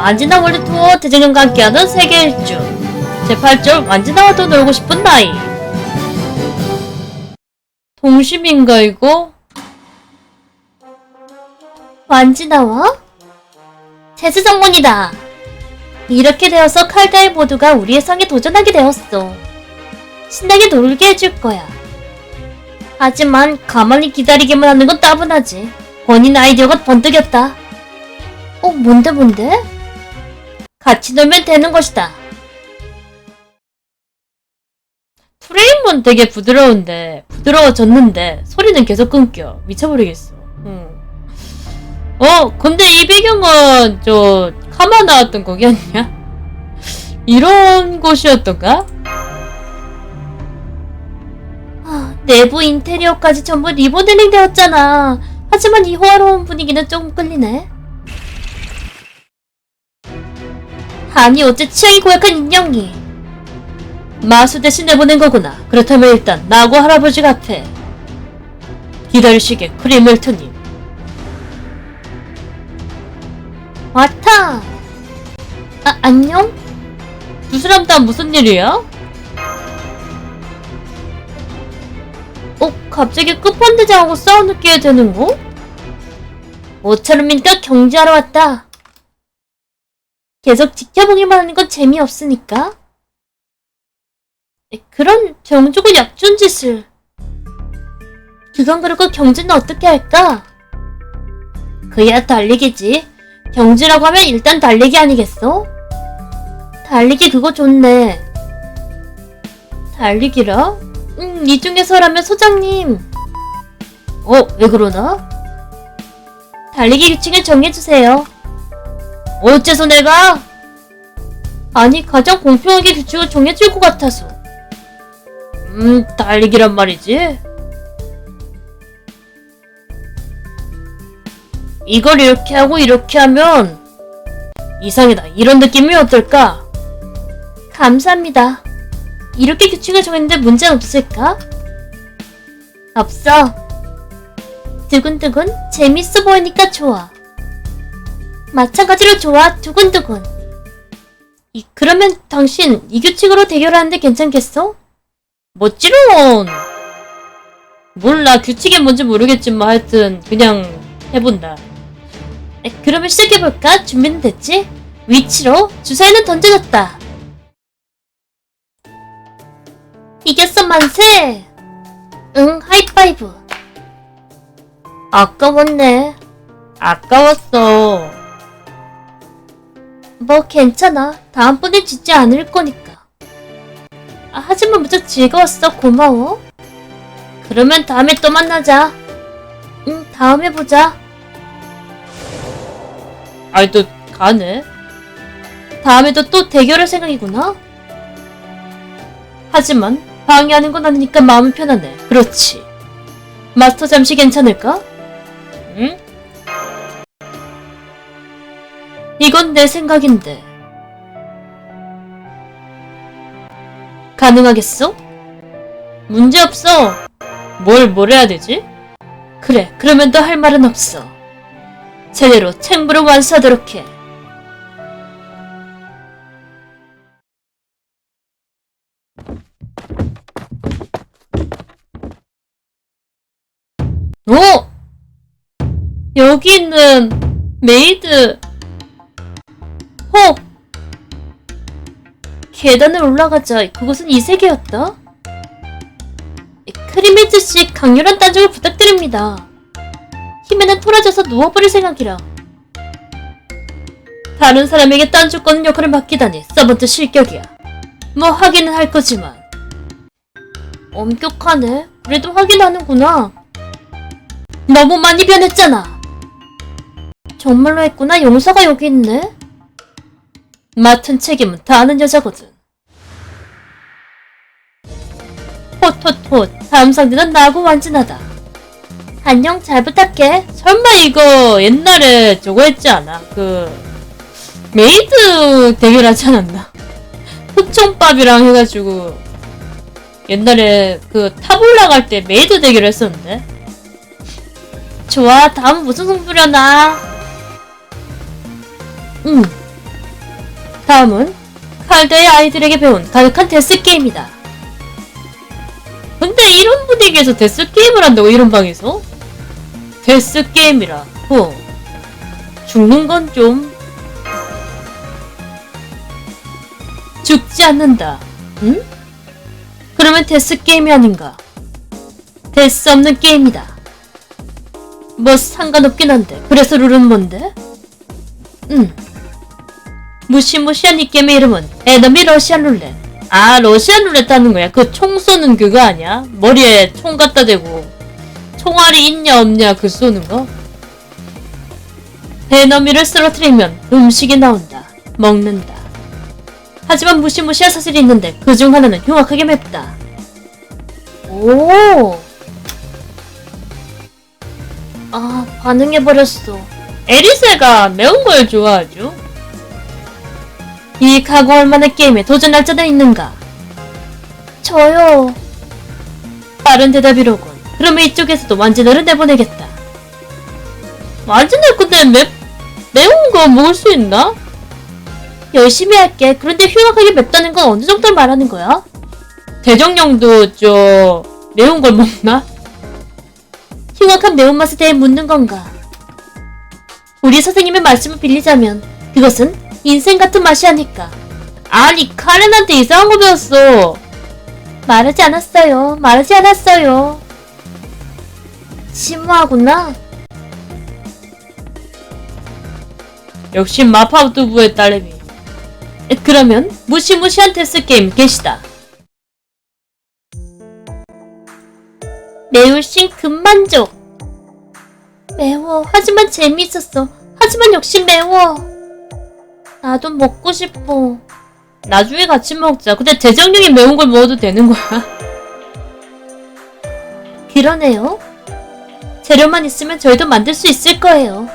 완진아 월드 투어 대장님과 함께하는 세계 일주. 제8절 완진아와 또 놀고 싶은 나이. 동심인가 이거? 완진아와? 재수정문이다. 이렇게 되어서 칼가이 모두가 우리의 성에 도전하게 되었어 신나게 놀게 해줄 거야. 하지만 가만히 기다리기만 하는 건 따분하지. 본인 아이디어가 번뜩였다. 어 뭔데 뭔데? 같이 놀면 되는 것이다. 프레임은 되게 부드러운데 부드러워졌는데 소리는 계속 끊겨 미쳐버리겠어. 응. 어 근데 이 배경은 저 카마 나왔던 거기 아니야? 이런 곳이었던가? 아, 내부 인테리어까지 전부 리모델링 되었잖아. 하지만 이 호화로운 분위기는 좀 끌리네. 아니 어째 취향이 고약한 인형이 마수 대신 내 보낸 거구나 그렇다면 일단 나하고 할아버지 같아 기다리시게 크리멜트님 왔다 아 안녕? 두 사람 다 무슨 일이야? 어 갑자기 끝판대장하고 싸워느끼게 되는 거? 모처럼이니까 경주하러 왔다 계속 지켜보기만 하는 건 재미없으니까. 그런 병주고 약준 짓을. 그건 그렇고 경주는 어떻게 할까? 그야 달리기지. 경주라고 하면 일단 달리기 아니겠어? 달리기 그거 좋네. 달리기라? 음, 이 중에서라면 소장님. 어, 왜 그러나? 달리기 규칙을 정해주세요. 어째서 내가? 아니 가장 공평하게 규칙을 정해줄 것 같아서. 음 달리기란 말이지. 이걸 이렇게 하고 이렇게 하면 이상이다. 이런 느낌이 어떨까? 감사합니다. 이렇게 규칙을 정했는데 문제는 없을까? 없어. 두근두근? 재밌어 보이니까 좋아 마찬가지로 좋아 두근두근. 이, 그러면 당신 이 규칙으로 대결하는데 괜찮겠어? 멋지론 몰라 규칙이 뭔지 모르겠지만 하여튼 그냥 해본다. 에, 그러면 시작해볼까? 준비는 됐지? 위치로 주사위는 던져졌다. 이겼어 만세! 응 하이파이브. 아까웠네. 아까웠어 뭐 괜찮아. 다음번엔 짓지 않을 거니까. 아, 하지만 무척 즐거웠어. 고마워. 그러면 다음에 또 만나자. 응, 다음에 보자. 아이, 또 가네. 다음에도 또 대결할 생각이구나. 하지만 방해하는 건 아니니까 마음이 편하네. 그렇지. 마스터 잠시 괜찮을까? 이건 내 생각인데. 가능하겠어? 문제없어. 뭘, 뭘 해야 되지? 그래, 그러면 더할 말은 없어. 제대로 챙부를 완수하도록 해. 오! 여기 있는 메이드 호! 계단을 올라가자. 그곳은 이 세계였다. 크리메즈 씨 강렬한 단정을 부탁드립니다. 힘에는 토라져서 누워버릴 생각이라. 다른 사람에게 딴줄 거는 역할을 맡기다니 서번트 실격이야. 뭐 하기는 할 거지만. 엄격하네. 그래도 확인하는구나. 너무 많이 변했잖아. 정말로 했구나. 용서가 여기 있네. 맡은 책임은 다 아는 여자거든. 다음 상대는 나하고 완진하다. 안녕 잘 부탁해. 설마 이거 옛날에 저거 했지 않아? 그 메이드 대결하지 않았나? 흑총밥이랑 해가지고 옛날에 그 탑 올라갈 때 메이드 대결 했었는데. 좋아 다음 무슨 승부려나? 응 다음은 칼드의 아이들에게 배운 가격한 데스 게임이다. 근데 이런 분위기에서 데스 게임을 한다고 이런 방에서? 데스 게임이라. 후. 죽는 건 좀. 죽지 않는다. 응? 그러면 데스 게임이 아닌가? 데스 없는 게임이다. 뭐 상관없긴 한데. 그래서 룰은 뭔데? 응. 무시무시한 이 게임의 이름은 에너미 러시안 룰렛. 아, 러시안 룰렛 하는 거야. 그 총 쏘는 그거 아니야? 머리에 총 갖다 대고 총알이 있냐 없냐 그 쏘는 거? 에너미를 쓰러뜨리면 음식이 나온다. 먹는다. 하지만 무시무시한 사실이 있는데 그 중 하나는 흉악하게 맵다. 오. 아, 반응해버렸어. 에리세가 매운 걸 좋아하죠? 이 각오할 만한 게임에 도전할 자는 있는가? 저요. 빠른 대답이로군. 그러면 이쪽에서도 완전을 내보내겠다. 완전을 근데 맵, 매운 거 먹을 수 있나? 열심히 할게. 그런데 흉악하게 맵다는 건 어느 정도를 말하는 거야? 대정령도 저 매운 걸 먹나? 흉악한 매운맛에 대해 묻는 건가? 우리 선생님의 말씀을 빌리자면 그것은 인생 같은 맛이 아닐까. 아니 카렌한테 이상한 거 배웠어. 말하지 않았어요. 말하지 않았어요. 심오하구나. 역시 마파두부의 딸내미. 에, 그러면 무시무시한 테스 게임 개시다. 매울신 금만족. 매워. 하지만 재미있었어. 하지만 역시 매워. 나도 먹고 싶어. 나중에 같이 먹자. 근데 재정령이 매운 걸 먹어도 되는 거야? 그러네요. 재료만 있으면 저희도 만들 수 있을 거예요.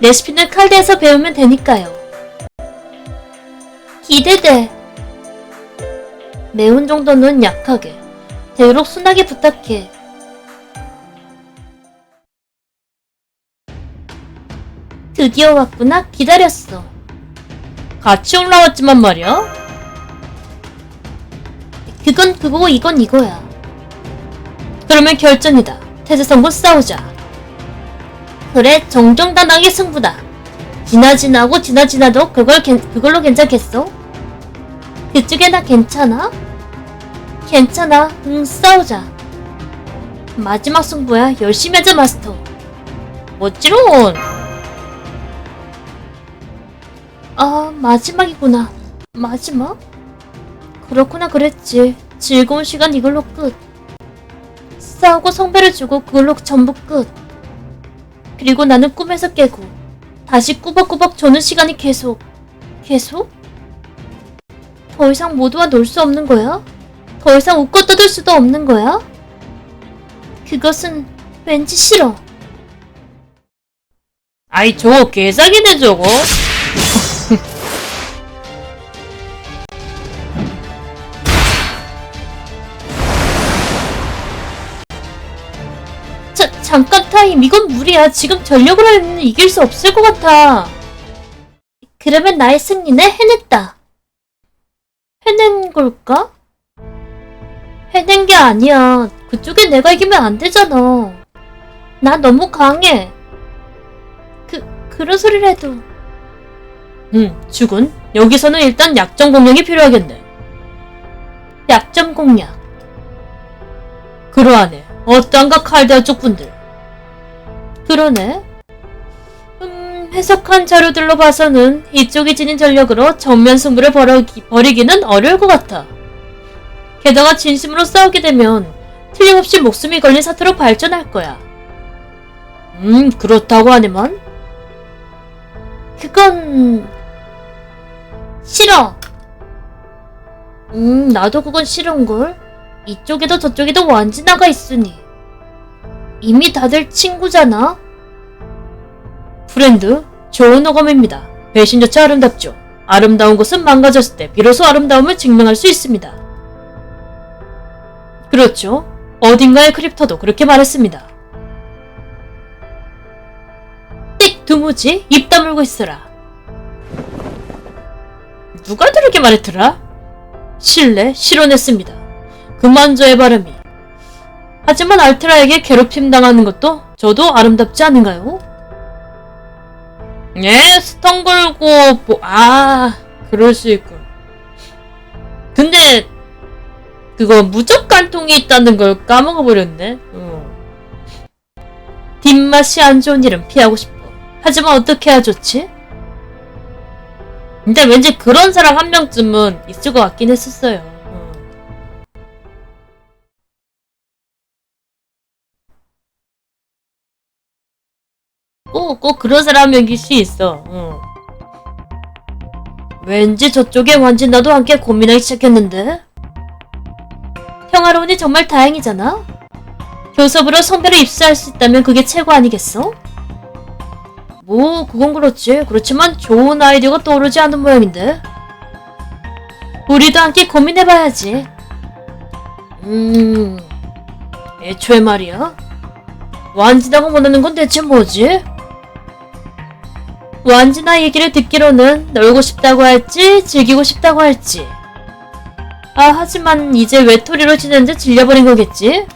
레시피는 칼드에서 배우면 되니까요. 기대돼. 매운 정도는 약하게. 대우록 순하게 부탁해. 드디어 왔구나. 기다렸어. 같이 올라왔지만 말이야. 그건 그거고 이건 이거야. 그러면 결전이다. 태세성고 싸우자. 그래, 정정당당하게 승부다. 지나지나고 지나지나도 그걸 괜- 그걸로 괜찮겠어? 그쪽에 나 괜찮아? 괜찮아. 응, 싸우자. 마지막 승부야. 열심히 하자, 마스터. 멋지론. 아, 마지막이구나. 마지막? 그렇구나, 그랬지. 즐거운 시간 이걸로 끝. 싸우고 성배를 주고 그걸로 전부 끝. 그리고 나는 꿈에서 깨고 다시 꾸벅꾸벅 조는 시간이 계속. 계속? 더 이상 모두와 놀 수 없는 거야? 더 이상 웃고 떠들 수도 없는 거야? 그것은 왠지 싫어. 아이 저거 개사기네 저거. 타임. 이건 무리야. 지금 전력으로 하면 이길 수 없을 것 같아. 그러면 나의 승리는 해냈다. 해낸 걸까? 해낸 게 아니야. 그쪽에 내가 이기면 안 되잖아. 나 너무 강해. 그, 그런 소리를 해도. 응, 죽은. 여기서는 일단 약점 공략이 필요하겠네. 약점 공략. 그러하네. 어떤가 칼데아 쪽 분들. 그러네. 음, 해석한 자료들로 봐서는 이쪽이 지닌 전력으로 정면 승부를 벌이기, 벌이기는 어려울 것 같아. 게다가 진심으로 싸우게 되면 틀림없이 목숨이 걸린 사태로 발전할 거야. 음, 그렇다고 하네만. 그건 싫어. 음, 나도 그건 싫은걸. 이쪽에도 저쪽에도 완진아가 있으니. 이미 다들 친구잖아. 프렌드, 좋은 어검입니다. 배신조차 아름답죠. 아름다운 것은 망가졌을 때 비로소 아름다움을 증명할 수 있습니다. 그렇죠. 어딘가의 크립터도 그렇게 말했습니다. 띡 두무지 입 다물고 있어라. 누가 그렇게 말했더라? 실례, 실언했습니다. 그만저의 바람이. 하지만 알트라에게 괴롭힘 당하는 것도 저도 아름답지 않은가요? 예, 스턴 걸고, 뭐, 아, 그럴 수 있군. 근데, 그거 무적관통이 있다는 걸 까먹어 버렸네. 어. 뒷맛이 안 좋은 일은 피하고 싶어. 하지만 어떻게 해야 좋지? 근데 왠지 그런 사람 한 명쯤은 있을 것 같긴 했었어요. 어. 꼭, 꼭 그런 사람 여기 씨 있어. 어. 왠지 저쪽에 완진 나도 함께 고민하기 시작했는데? 평화로우니 정말 다행이잖아? 교섭으로 성배를 입수할 수 있다면 그게 최고 아니겠어? 뭐, 그건 그렇지. 그렇지만 좋은 아이디어가 떠오르지 않는 모양인데? 우리도 함께 고민해봐야지. 음, 애초에 말이야. 완진하고 원하는 건 대체 뭐지? 완진아 얘기를 듣기로는 놀고 싶다고 할지 즐기고 싶다고 할지 아 하지만 이제 외톨이로 지내는데 질려버린 거겠지?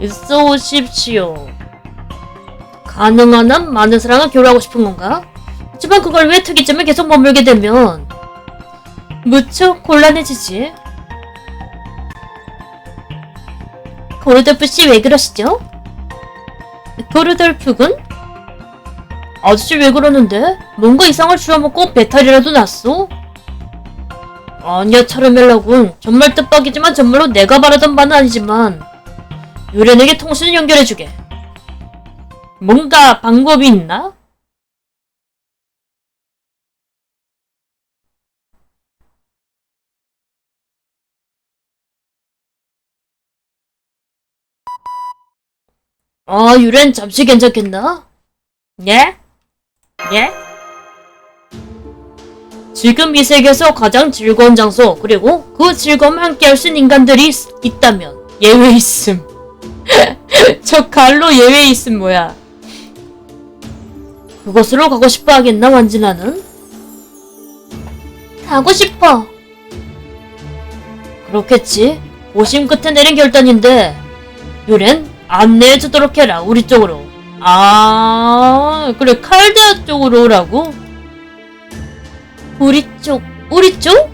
있어 오십시오 가능한 한 많은 사람과 교류하고 싶은 건가? 하지만 그걸 왜 특이점에 계속 머물게 되면 무척 곤란해지지 고르돌프 씨 왜 그러시죠? 고르돌프 군? 아저씨 왜 그러는데? 뭔가 이상을 주워먹고 배탈이라도 났어? 아니야 차르멜라군 정말 뜻밖이지만 정말로 내가 바라던 바는 아니지만 유렌에게 통신을 연결해주게 뭔가 방법이 있나? 아 유렌 잠시 괜찮겠나? 예? 예? 지금 이 세계에서 가장 즐거운 장소 그리고 그 즐거움을 함께 할 수 있는 인간들이 있, 있다면 예외 있음. 저 갈로 예외 있음 뭐야? 그곳으로 가고 싶어 하겠나 완진아는? 가고 싶어. 그렇겠지. 고심 끝에 내린 결단인데 요렌 안내해주도록 해라 우리 쪽으로 아, 그래, 칼데아 쪽으로 오라고? 우리 쪽, 우리 쪽?